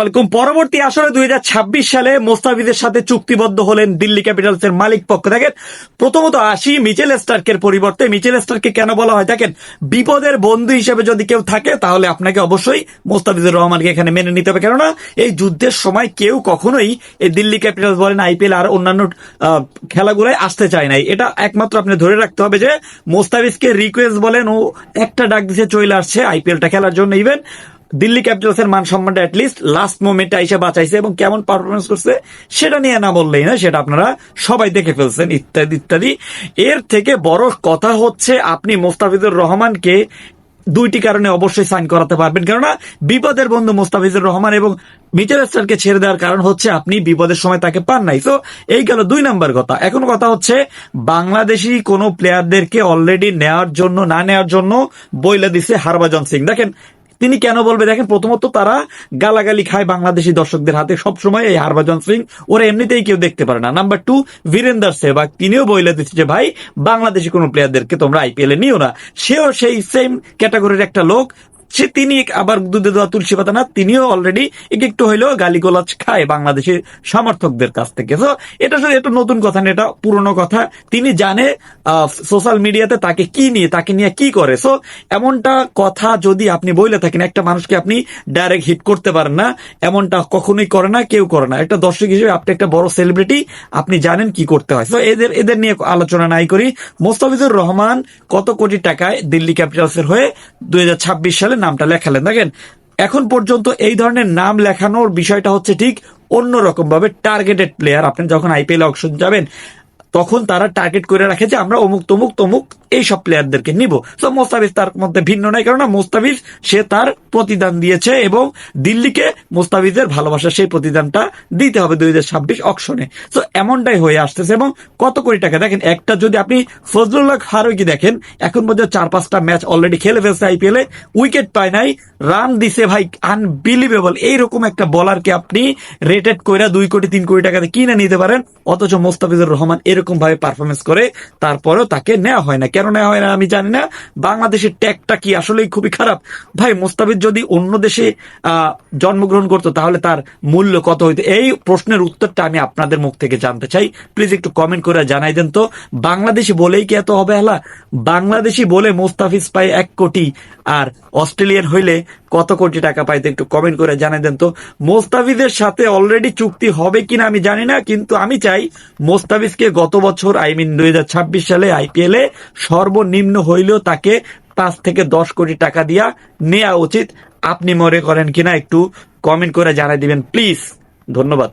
আলাইকুম পরবর্তী আসরে দুই হাজার সালে মোস্তাফিজের সাথে চুক্তিবদ্ধ হলেন দিল্লি ক্যাপিটালস এর মালিক পক্ষ। দেখেন, প্রথমত আসি মিচেল স্টার্কের পরিবর্তে। মিচেল স্টার্ককে কেন বলা হয়? দেখেন, বিপদের বন্ধু হিসেবে যদি কেউ থাকে, তাহলে আপনাকে অবশ্যই মোস্তাফিজুর রহমানকে এখানে মেনে নিতে হবে। কেননা, এই যুদ্ধের সময় কেউ কখনোই এই দিল্লি ক্যাপিটালস বলেন, আইপিএল আর অন্যান্য খেলাগুলোয় আসতে চায় নাই। এটা একমাত্র আপনি ধরে রাখতে হবে যে, মোস্তাফিজকে রিকোয়েস্ট বলেন, ও একটা ডাক দিতে চলে আসছে, আইপিএলটা খেলার জন্য। ইভেন দিল্লি ক্যাপিটালস এর মান সম্মানটা অ্যাটলিস্ট লাস্ট মোমেন্টে এসে বাঁচাইছে এবং কেমন পারফরমেন্স করছে সেটা নিয়ে না বললেই না সেটা আপনারা সবাই দেখে ফেলছেন, ইত্যাদি ইত্যাদি। এর থেকে বড় কথা হচ্ছে আপনি মোস্তাফিজুর রহমানকে দুইটি কারণে অবশ্যই সাইন করাতে পারবেন। কেননা বিপদের বন্ধু মোস্তাফিজুর রহমান এবং মিচেল স্টারকে ছেড়ে দেওয়ার কারণ হচ্ছে আপনি বিপদের সময় তাকে পান নাই। তো এই গেল দুই নাম্বার কথা। এখন কথা হচ্ছে বাংলাদেশি কোনো প্লেয়ারদেরকে অলরেডি নেওয়ার জন্য, না নেওয়ার জন্য বইলে দিছে হারবাজন সিং। দেখেন তিনি কেন বলবে? দেখেন, প্রথমত তারা গালাগালি খায় বাংলাদেশি দর্শকদের হাতে সবসময় এই হারভাজন সিং। ওরা এমনিতেই কেউ দেখতে পারে না। নাম্বার টু বীরেন্দার সেবাগ তিনিও বইলে দিচ্ছে যে, ভাই, বাংলাদেশি কোনো প্লেয়ারদেরকে তোমরা আইপিএল এ নিও না। সেও সেই সেম ক্যাটাগরির একটা লোক। সে তিনি আবার দুধে দেওয়া তুলসী পাতা না, তিনিও অলরেডি একটু হইলেও গালিগোলাজ খায় বাংলাদেশের সমর্থকদের কাছ থেকে। তো এটা শুধু একটু নতুন কথা না, এটা পুরনো কথা। তিনি জানে সোশ্যাল মিডিয়াতে তাকে কি নিয়ে, তাকে নিয়ে কি করে। সো এমনটা কথা যদি আপনি বলে থাকেন, একটা মানুষকে আপনি ডাইরেক্ট হিট করতে পারেন না, এমনটা কখনোই করে না, কেউ করে না। একটা দর্শক হিসেবে আপনি একটা বড় সেলিব্রিটি আপনি জানেন কি করতে হয়। তো এদের এদের নিয়ে আলোচনা নাই করি। মোস্তাফিজুর রহমান কত কোটি টাকায় দিল্লি ক্যাপিটালসের হয়ে দুই সালে নামটা লেখালেন। দেখেন, এখন পর্যন্ত এই ধরনের নাম লেখানোর বিষয়টা হচ্ছে ঠিক অন্যরকম ভাবে টার্গেটেড প্লেয়ার আপনি যখন আইপিএল অপশন যাবেন তখন তারা টার্গেট করে রাখে যে আমরা অমুক তমুক তমুক এই সব প্লেয়ারদেরকে নিব। তো মোস্তাফিজ তার মধ্যে ভিন্ন নাই, কেননা মোস্তাফিজ, সে তার প্রতিদান দিয়েছে এবং দিল্লিকে মোস্তাফিজের ভালোবাসা সেই প্রতিদানটা দিতে হবে দুই হাজার ছাব্বিশ অকশনে তো এমনটাই হয়ে আসতেছে এবং কত কোটি টাকা? দেখেন, একটা যদি আপনি ফজলুল্লাহ ফারুকি দেখেন, এখন পর্যন্ত চার পাঁচটা ম্যাচ অলরেডি খেলে ফেলছে আইপিএল এ উইকেট পায় নাই রান দিছে ভাই আনবিলিভেবল এইরকম একটা বলারকে আপনি রেটেড কইরা দুই কোটি, তিন কোটি টাকাতে কিনে নিতে পারেন, অথচ মোস্তাফিজুর রহমান এরকম ভাবে পারফরমেন্স করে, তারপরেও তাকে নেওয়া হয় না। কেন নেওয়া হয় না আমি জানি না। বাংলাদেশের ট্যাগটা কি আসলেই খুবই খারাপ? ভাই, মোস্তাফিজ যদি অন্য দেশে জন্মগ্রহণ করতো, তাহলে তার মূল্য কত হইতো? এই প্রশ্নের উত্তরটা আমি আপনাদের মুখ থেকে জানতে চাই। প্লিজ একটু কমেন্ট করে জানাই দেন তো। বাংলাদেশি বলেই কি এত হবে হেলা? বাংলাদেশি বলে মোস্তাফিজ পায় এক কোটি, আর অস্ট্রেলিয়ান হইলে কত কোটি টাকা পাইতে একটু কমেন্ট করে জানাই দেন তো। মোস্তাফিজের সাথে অলরেডি চুক্তি হবে কিনা আমি জানি না, কিন্তু আমি চাই মোস্তাফিজকে গত বছর আই মিন দুই হাজার ছাব্বিশ সালে আইপিএল এ সর্বনিম্ন হইলেও তাকে পাঁচ থেকে দশ কোটি টাকা দিয়া নেওয়া উচিত। আপনি মনে করেন কিনা একটু কমেন্ট করে জানাই দিবেন প্লিজ ধন্যবাদ।